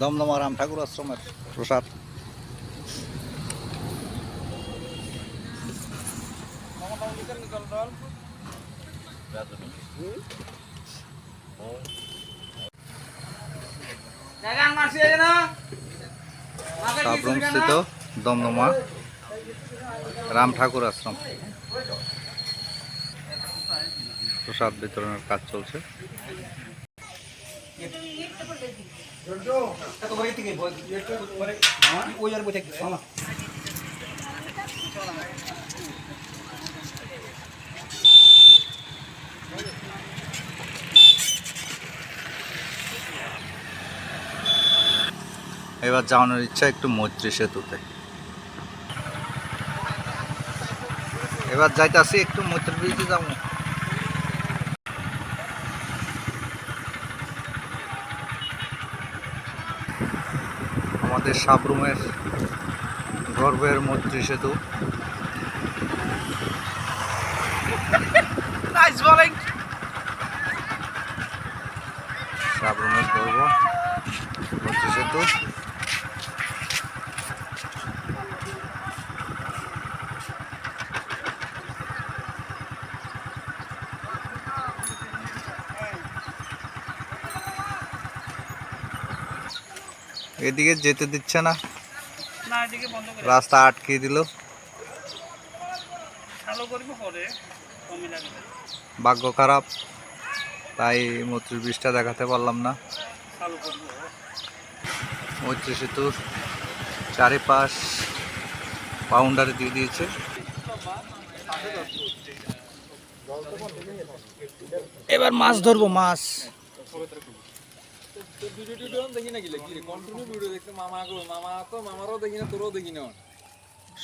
দমদমা রাম ঠাকুর আশ্রমের প্রসাদ। সাবরুম স্থিত দমদমা রাম ঠাকুর আশ্রম। প্রসাদ বিতরণের কাজ চলছে। এবার যাওয়ানোর ইচ্ছা একটু মৈত্রী সেতুতে। এবার যাইতাছি একটু মৈত্রী ব্রিজে যাব। আমাদের সাবরুমের গর্বের মৈত্রী সেতু। সাবরুমের গর্ব মৈত্রী সেতু। এদিকে যেতে দিচ্ছে না। না এদিকে বন্ধ করে রাস্তা আটকে দিল। ভাগ্য খারাপ তাই মৈত্রী ব্রিজটা দেখাতে পারলাম না। মৈত্রী সেতুর চারিপাশ বাউন্ডারি দিয়ে দিয়েছে। এবার মাছ ধরবো মাছ। মামা তো মামারও তোরও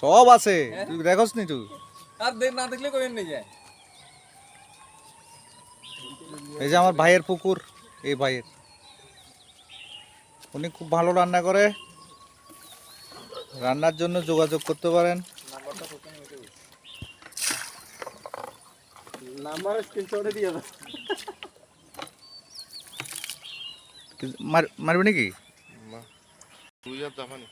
সব আছে। তুই দেখোস নি তুই আর দেখ না দেখলে যায় এই যে আমার ভাইয়ের পুকুর, এই ভাইয়ের। উনি খুব ভালো রান্না করে। রান্নার জন্য যোগাযোগ করতে পারেন। নাম্বার স্ক্রিনশটে দিয়ে দাও। মারবে নাকি তুই আর জাপানি